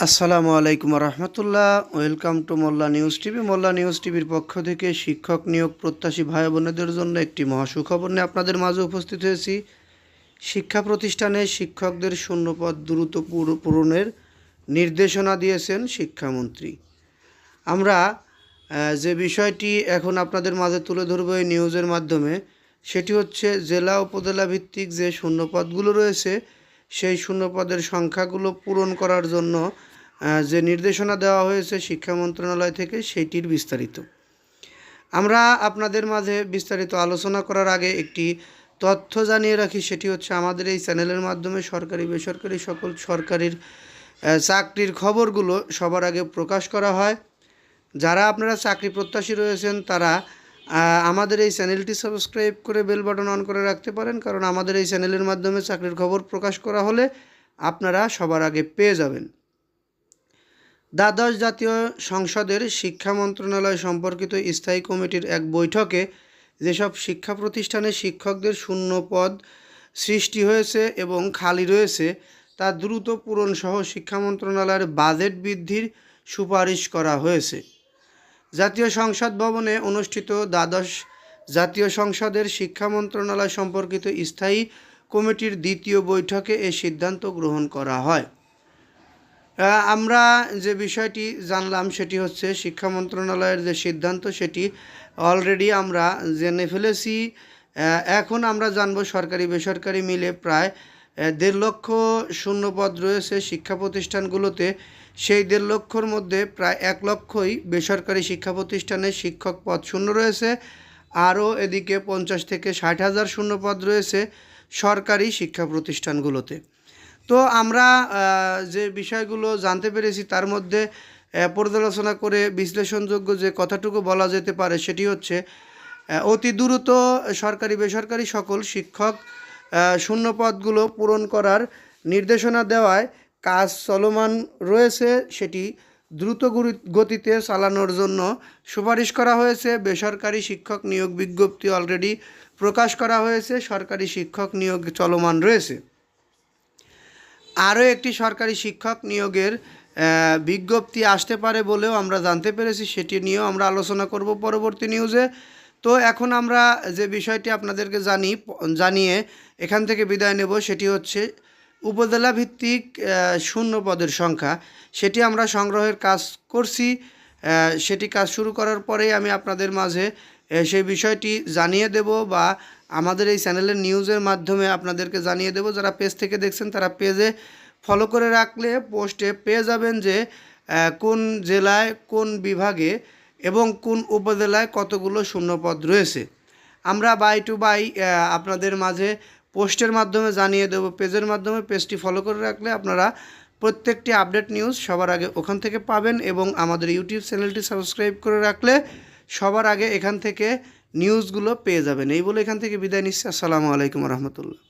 আসসালামু আলাইকুম রহমতুল্লাহ। Welcome to Molla news TV. Molla news টিভির পক্ষ থেকে শিক্ষক নিয়োগ প্রত্যাশী ভাই বোনেদের জন্য একটি মহাসুখবর নিয়ে আপনাদের মাঝে উপস্থিত হয়েছি। শিক্ষা প্রতিষ্ঠানে শিক্ষকদের শূন্যপদ দ্রুত পূর- পূরণের নির্দেশনা দিয়েছেন শিক্ষামন্ত্রী। আমরা যে বিষয়টি এখন আপনাদের মাঝে তুলে ধরবো এই নিউজের মাধ্যমে, সেটি হচ্ছে জেলা উপজেলা ভিত্তিক যে শূন্যপদগুলো রয়েছে, সেই শূন্যপদের সংখ্যাগুলো পূরণ করার জন্য যে নির্দেশনা দেওয়া হয়েছে শিক্ষা মন্ত্রণালয় থেকে, সেইটির বিস্তারিত। আমরা আপনাদের মাঝে বিস্তারিত আলোচনা করার আগে একটি তথ্য জানিয়ে রাখি, সেটি হচ্ছে আমাদের এই চ্যানেলের মাধ্যমে সরকারি, বেসরকারি সকল সরকারির চাকরির খবরগুলো সবার আগে প্রকাশ করা হয়। যারা আপনারা চাকরি প্রত্যাশী রয়েছেন, তারা আমাদের এই চ্যানেলটি সাবস্ক্রাইব করে বেল বাটন অন করে রাখতে পারেন, কারণ আমাদের এই চ্যানেলের মাধ্যমে চাকরির খবর প্রকাশ করা হলে আপনারা সবার আগে পেয়ে যাবেন। দ্বাদশ জাতীয় সংসদের শিক্ষা মন্ত্রণালয় সম্পর্কিত স্থায়ী কমিটির এক বৈঠকে যেসব শিক্ষা প্রতিষ্ঠানে শিক্ষকদের শূন্য পদ সৃষ্টি হয়েছে এবং খালি রয়েছে, তা দ্রুত পূরণসহ শিক্ষা মন্ত্রণালয়ের বাজেট বৃদ্ধির সুপারিশ করা হয়েছে। জাতীয় সংসদ ভবনে অনুষ্ঠিত দ্বাদশ জাতীয় সংসদের শিক্ষা মন্ত্রণালয় সম্পর্কিত স্থায়ী কমিটির দ্বিতীয় বৈঠকে এ সিদ্ধান্ত গ্রহণ করা হয়। আমরা যে বিষয়টি জানলাম সেটি হচ্ছে শিক্ষা মন্ত্রণালয়ের যে সিদ্ধান্ত, সেটি অলরেডি আমরা জেনে ফেলেছি। এখন আমরা জানব সরকারি বেসরকারি মিলে প্রায় দেড় লক্ষ শূন্যপদ রয়েছে শিক্ষা প্রতিষ্ঠানগুলোতে। সেই দেড় লক্ষর মধ্যে প্রায় এক লক্ষই বেসরকারি শিক্ষা প্রতিষ্ঠানে শিক্ষক পদ শূন্য রয়েছে। আরও এদিকে পঞ্চাশ থেকে ষাট হাজার শূন্যপদ রয়েছে সরকারি শিক্ষা প্রতিষ্ঠানগুলোতে। তো আমরা যে বিষয়গুলো জানতে পেরেছি তার মধ্যে পর্যালোচনা করে বিশ্লেষণযোগ্য যে কথাটুকু বলা যেতে পারে সেটি হচ্ছে অতি দ্রুত সরকারি বেসরকারি সকল শিক্ষক আহ, শূন্যপদগুলো পূরণ করার নির্দেশনা দেওয়ায় কাজ চলমান রয়েছে। সেটি দ্রুত গতিতে চালানোর জন্য সুপারিশ করা হয়েছে। বেসরকারি শিক্ষক নিয়োগ বিজ্ঞপ্তি অলরেডি প্রকাশ করা হয়েছে। সরকারি শিক্ষক নিয়োগ চলমান রয়েছে। আরও একটি সরকারি শিক্ষক নিয়োগের বিজ্ঞপ্তি আসতে পারে বলেও আমরা জানতে পেরেছি, সেটি নিয়েও আমরা আলোচনা করব পরবর্তী নিউজে। তো এখন আমরা যে বিষয়টি আপনাদেরকে জানি জানিয়ে এখান থেকে বিদায় নেব, সেটি হচ্ছে উপজেলা ভিত্তিক শূন্য পদের সংখ্যা। সেটি আমরা সংগ্রহের কাজ করছি সেটি কাজ শুরু করার পরেই আমি আপনাদের মাঝে সেই বিষয়টি জানিয়ে দেব বা আমাদের এই চ্যানেলের নিউজের মাধ্যমে আপনাদেরকে জানিয়ে দেব, যারা পেজ থেকে দেখছেন তারা পেজে ফলো করে রাখলে পোস্টে পেয়ে যাবেন যে কোন জেলায় কোন বিভাগে এবং কোন উপজেলায় কতগুলো শূন্যপদ রয়েছে। আমরা বাই টু বাই আপনাদের মাঝে পোস্টের মাধ্যমে জানিয়ে দেব, পেজের মাধ্যমে পেজটি ফলো করে রাখলে আপনারা প্রত্যেকটি আপডেট নিউজ সবার আগে ওখান থেকে পাবেন এবং আমাদের ইউটিউব চ্যানেলটি সাবস্ক্রাইব করে রাখলে সবার আগে এখান থেকে নিউজগুলো পেয়ে যাবেন। এই বলে এখান থেকে বিদায় নিচ্ছি। আসসালামু আলাইকুম রহমতুল্লাহ।